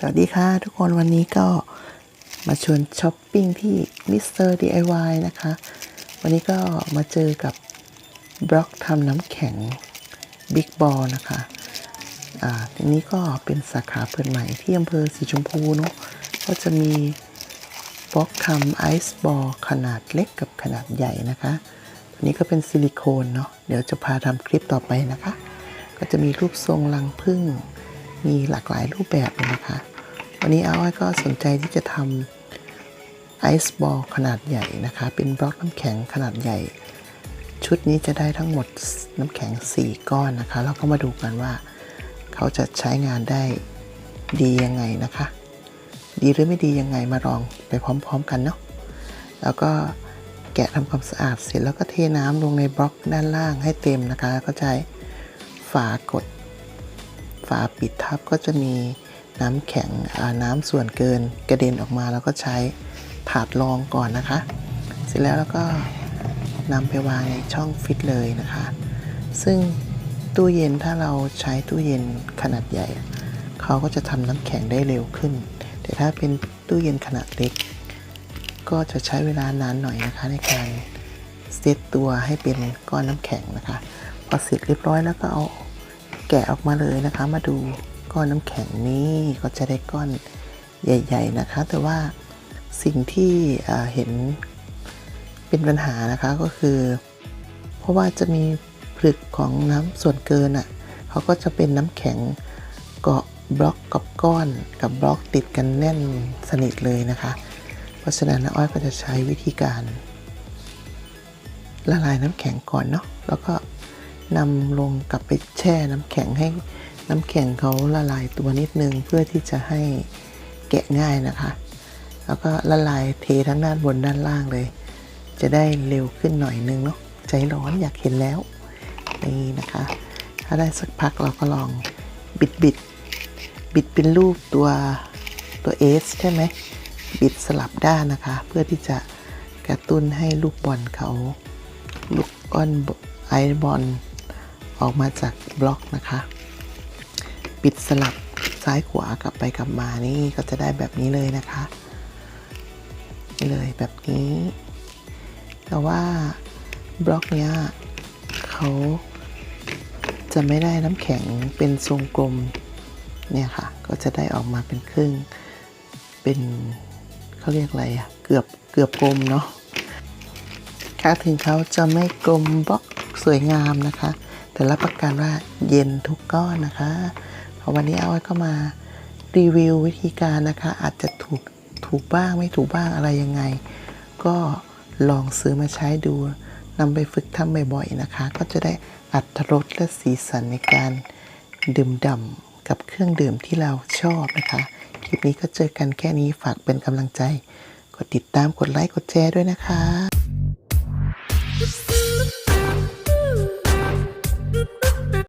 สวัสดีค่ะทุกคนวันนี้ก็มาชวนช้อปปิ้งที่ Mr. DIY นะคะ วันนี้ก็มาเจอกับบล็อกทำน้ำแข็ง Big Ball นะคะอ่าทีนี้ก็เป็นสาขาเปิดใหม่ที่อำเภอสีชมพูเนาะก็จะมีบล็อกทำไอซ์บอลขนาดเล็กกับขนาดใหญ่นะคะอันนี้ก็เป็นซิลิโคนเนาะเดี๋ยวจะพาทำคลิปต่อไปนะคะ ก็จะมีรูปทรงรังผึ้งมีหลากหลายรูปแบบเลยนะคะ วันนี้อาอ้ก็สนใจที่จะทำไอซ์บอลขนาดใหญ่นะคะ เป็นบล็อกน้ำแข็งขนาดใหญ่ ชุดนี้จะได้ทั้งหมดน้ำแข็ง 4 ก้อนนะคะแล้วก็มาดูกันว่า เขาจะใช้งานได้ดียังไงนะคะ ดีหรือไม่ดียังไงมาลองไปพร้อมๆกันเนาะแล้วก็แกะทำความสะอาดเสร็จแล้วก็เทน้ำลงในบล็อกด้านล่างให้เต็มนะคะแล้วก็ใช้ฝากด ฝาปิดทับก็จะมี น้ำแข็งน้ำส่วนเกินกระเด็นออกมาแล้วก็ใช้ถาดรองก่อนนะคะ เสร็จแล้วแล้วก็นำไปวางในช่องฟิตเลยนะคะ ซึ่งตู้เย็นถ้าเราใช้ตู้เย็นขนาดใหญ่ เขาก็จะทำน้ำแข็งได้เร็วขึ้น แต่ถ้าเป็นตู้เย็นขนาดเล็ก ก็จะใช้เวลานานหน่อยนะคะ ในการเซตตัวให้เป็นก้อนน้ำแข็งนะคะพอเสร็จเรียบร้อยแล้วก็เอาแกะออกมาเลยนะคะ มาดู ก้อนน้ำแข็งนี้ก็จะได้ก้อนใหญ่ ๆนะคะ แต่ว่าสิ่งที่เห็นเป็นปัญหานะคะก็คือ เพราะว่าจะมีผลึกของน้ำส่วนเกินอะ่ะเขาก็จะเป็นน้ำแข็งเกาะบล็อกกับก้อนกับบล็อกติดกันแน่นสนิทเลยนะคะ เพราะฉะนั้นน้าอ้อยก็จะใช้วิธีการ ละลายน้ำแข็งก่อนเนาะแล้วก็นำลงกลับไปแช่น้ำแข็งให้ น้ำแข็งเขาละลายตัวนิดนึงเพื่อที่จะให้แกะง่ายนะคะ แล้วก็ละลายเททั้งด้านบนด้านล่างเลย จะได้เร็วขึ้นหน่อยนึงเนาะใจร้อนอยากเห็นแล้วนี่นะคะ ถ้าได้สักพักเราก็ลองบิดบิดบิดเป็นรูปตัวตัวเอสใช่ไหมบิดสลับด้านนะคะ เพื่อที่จะกระตุ้นให้ลูกบอลเขาลูกก้อนไอบอลออกมาจากบล็อกนะคะ ปิดสลับซ้ายขวากลับไปกลับมานี่ก็จะได้แบบนี้เลยนะคะนี่เลยแบบนี้ แต่ว่าบล็อกเนี้ยเขาจะไม่ได้น้ำแข็งเป็นทรงกลมเนี่ยค่ะ ก็จะได้ออกมาเป็นครึ่ง เป็นเขาเรียกอะไรอะเกือบเกือบกลมเนาะค่ะถึงเขาจะไม่กลมบล็อกสวยงามนะคะ แต่รับประกันว่าเย็นทุกก้อนนะคะ พราะวันนี้เอาไว้ก็มารีวิววิธีการนะคะ อาจจะถูกถูกบ้างไม่ถูกบ้างอะไรยังไง ก็ลองซื้อมาใช้ดูนำไปฝึกทำบ่อยๆนะคะ ก็จะได้อัตรสและสีสันในการดื่มด่ำกับเครื่องดื่มที่เราชอบนะคะ คลิปนี้ก็เจอกันแค่นี้ฝากเป็นกำลังใจ กดติดตามกดไลค์กดแชร์ด้วยนะคะ